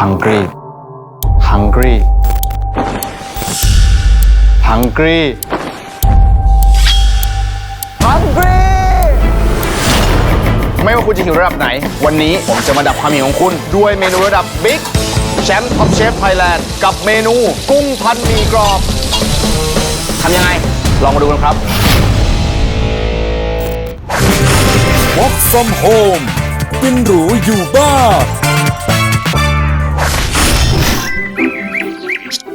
hungry hungry hungry hungry ไม่ว่าคุณจะหิวระดับไหน วันนี้ผมจะมาดับความหิวของคุณ ด้วยเมนูระดับบิ๊กแชมป์ท็อปเชฟไทยแลนด์กับเมนูกุ้งพันหมีกรอบ ทำยังไง ลองมาดูกันครับ Work from home กินหรูอยู่บ้าน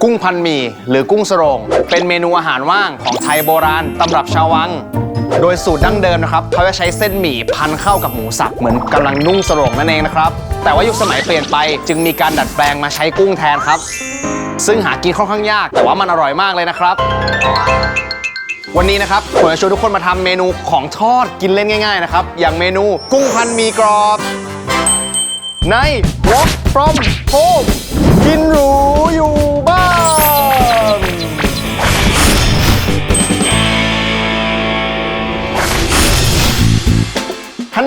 กุ้งพันหมี่หรือกุ้งสโรง เป็นเมนูอาหารว่างของไทยโบราณตำรับชาววัง โดยสูตรดั้งเดิมนะครับเขาจะใช้เส้นหมี่พันเข้ากับหมูสับเหมือนกำลังนุ่งสโรงนั่นเองนะครับ แต่ว่ายุคสมัยเปลี่ยนไปจึงมีการดัดแปลงมาใช้กุ้งแทนครับ ซึ่งหากินค่อนข้างยากแต่ว่ามันอร่อยมากเลยนะครับ วันนี้นะครับผมจะชวนทุกคนมาทำเมนูของทอดกินเล่นง่าย ๆนะครับ อย่างเมนูกุ้งพันหมีกรอบ ใน Walk from Home กินหรูอยู่บ้าน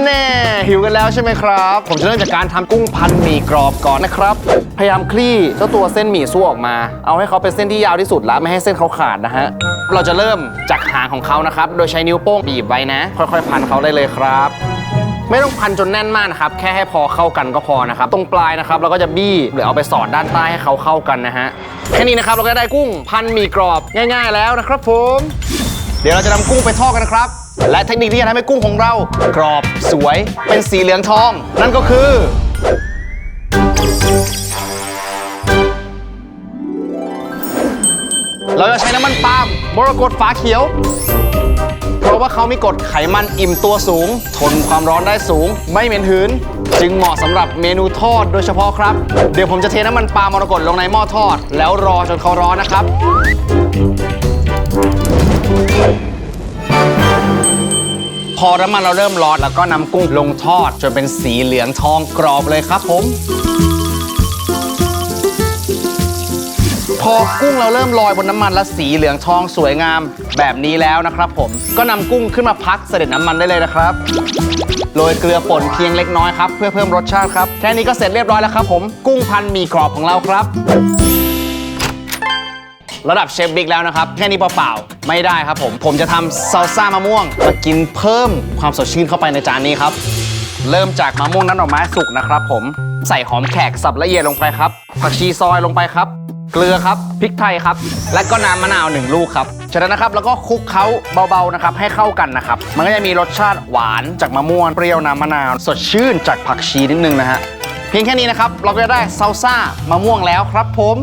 แน่หิวกันแล้วใช่ไหมครับ ผมจะเริ่มจากการทำกุ้งพันหมี่กรอบก่อนนะครับ พยายามคลี่เจ้าตัวเส้นหมี่ซั่วออกมา เอาให้เขาเป็นเส้นที่ยาวที่สุดแล้วไม่ให้เส้นเขาขาดนะฮะ เราจะเริ่มจากหางของเขานะครับ โดยใช้นิ้วโป้งบีบไว้นะ ค่อยๆ พันเขาได้เลยครับ ไม่ต้องพันจนแน่นมากนะครับ แค่ให้พอเข้ากันก็พอนะครับ ตรงปลายนะครับเราก็จะบี้หรือเอาไปสอดด้านใต้ให้เขาเข้ากันนะฮะ แค่นี้นะครับเราก็ได้กุ้งพันหมี่กรอบง่าย ๆ แล้วนะครับ ผม เดี๋ยวเราจะนำกุ้งไปทอดกันนะครับ และเทคนิคที่จะทำให้กุ้งของเรา กรอบสวยเป็นสีเหลืองทอง นั่นก็คือ เราจะใช้น้ำมันปาล์มมรกตฝาเขียว เพราะว่าเขามีกรดไขมันอิ่มตัวสูง ทนความร้อนได้สูง ไม่เหม็นหืน จึงเหมาะสำหรับเมนูทอดโดยเฉพาะครับ เดี๋ยวผมจะเทน้ำมันปาล์มมรกตลงในหม้อทอด แล้วรอจนเขาร้อนนะครับ พอน้ำมันเราเริ่มร้อนแล้วก็นำกุ้งลงทอด จนเป็นสีเหลืองทองกรอบเลยครับผม พอกุ้งเราเริ่มลอยบนน้ำมันและสีเหลืองทองสวยงามแบบนี้แล้วนะครับผมก็นำกุ้งขึ้นมาพักเสด็จน้ำมันได้เลยนะครับโรยเกลือป่นเพียงเล็กน้อยครับ เพื่อเพิ่มรสชาติครับ แค่นี้ก็เสร็จเรียบร้อยแล้วครับผม กุ้งพันมีกรอบของเราครับ ระดับเชฟบิ๊กแล้วนะครับ แค่นี้เปล่าๆ ไม่ได้ครับผม ผมจะทำซาลซ่ามะม่วงมากินเพิ่มความสดชื่นเข้าไปในจานนี้ครับ เริ่มจากมะม่วงน้ำดอกไม้สุกนะครับผม ใส่หอมแขกสับละเอียดลงไปครับ ผักชีซอยลงไปครับ เกลือครับ พริกไทยครับ และก็น้ำมะนาวหนึ่งลูกครับ จากนั้นนะครับแล้วก็คลุกเคล้าเบาๆนะครับให้เข้ากันนะครับ มันก็จะมีรสชาติหวานจากมะม่วง เปรี้ยวน้ำมะนาว สดชื่นจากผักชีนิดนึงนะฮะ เพียงแค่นี้นะครับเราก็จะได้ซาลซ่ามะม่วงแล้วครับผม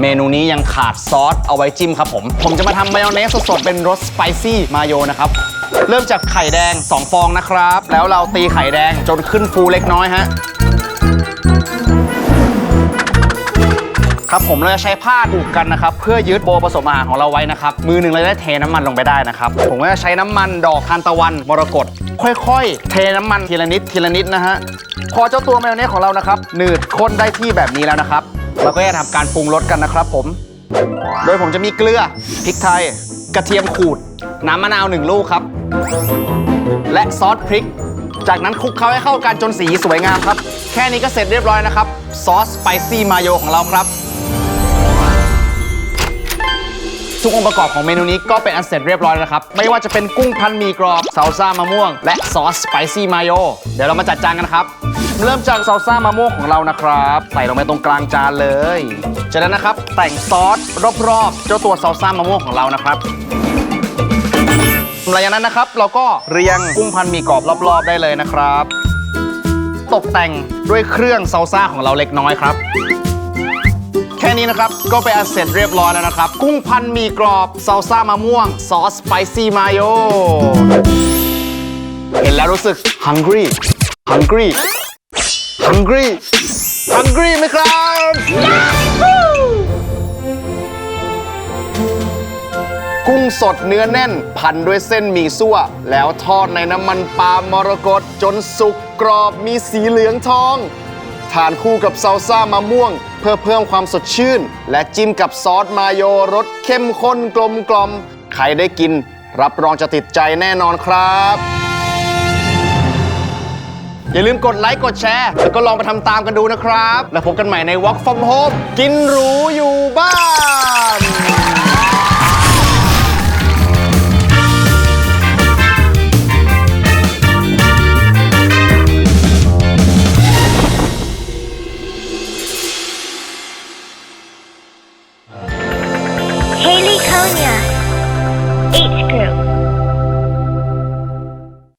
เมนูนี้ยังขาดซอสเอาไว้จิ้มครับผม ผมจะมาทำมายองเนสสดๆ เป็นรสสไปซี่มาโยนะครับ เริ่มจากไข่แดง 2 ฟองนะครับ แล้วเราตีไข่แดงจนขึ้นฟูเล็กน้อยฮะครับผมเราจะใช้ผ้าผูกกันนะครับ เพื่อยึดโบผสมอาหารของเราไว้นะครับ มือหนึ่งเราได้เทน้ำมันลงไปได้นะครับ ผมก็จะใช้น้ำมันดอกทานตะวันมรกตค่อยๆ เทน้ำมันทีละนิดทีละนิดนะฮะพอเจ้าตัวมายองเนสของเรานะครับหนืดข้นได้ที่แบบนี้แล้วนะครับ เราก็จะทำการปรุงรสกันนะครับผม โดยผมจะมีเกลือพริกไทย กระเทียมขูด น้ำมะนาวหนึ่งลูกครับ และซอสพริก จากนั้นคลุกเคล้าให้เข้ากันจนสีสวยงามครับ แค่นี้ก็เสร็จเรียบร้อยนะครับ ซอสสไปซี่มาโยของเราครับ ทุกองค์ประกอบของเมนูนี้ก็เป็นอันเสร็จเรียบร้อยแล้วครับ ไม่ว่าจะเป็นกุ้งพันหมีกรอบซาลซ่ามะม่วง และซอสสไปซี่มายโยเดี๋ยวเรามาจัดจานกันครับ เริ่มจากซาลซ่ามะม่วงของเรานะครับ ใส่ลงไปตรงกลางจานเลย จากนั้นนะครับ แต่งซอสรอบๆเจ้าตัวซาลซ่ามะม่วงของเรานะครับหลังจากนั้นนะครับ เราก็เรียงกุ้งพันหมีกรอบรอบ ๆ ได้เลยนะครับ ตกแต่งด้วยเครื่องซาลซ่าของเราเล็กน้อยครับ นี้นะครับ ก็ไปอันเสร็จเรียบร้อยแล้วนะครับ กุ้งพันมีกรอบซาลซ่ามะม่วง ซอสสไปซี่มาโยเห็นแล้วรู้สึก hungry hungry hungry hungry ไหมครับกุ้งสดเนื้อแน่น พันด้วยเส้นหมี่ซั่ว แล้วทอดในน้ำมันปาล์มมรกตจนสุกกรอบมีสีเหลืองทอง ทานคู่กับซาลซ่ามะม่วง เพื่อเพิ่มความสดชื่น และจิ้มกับซอสมาโยรสเข้มข้นกลมกลมใครได้กิน รับรองจะติดใจแน่นอนครับ อย่าลืมกดไลค์กดแชร์ แล้วก็ลองไปทำตามกันดูนะครับ แล้วพบกันใหม่ใน Walk from Home กินหรูอยู่บ้าน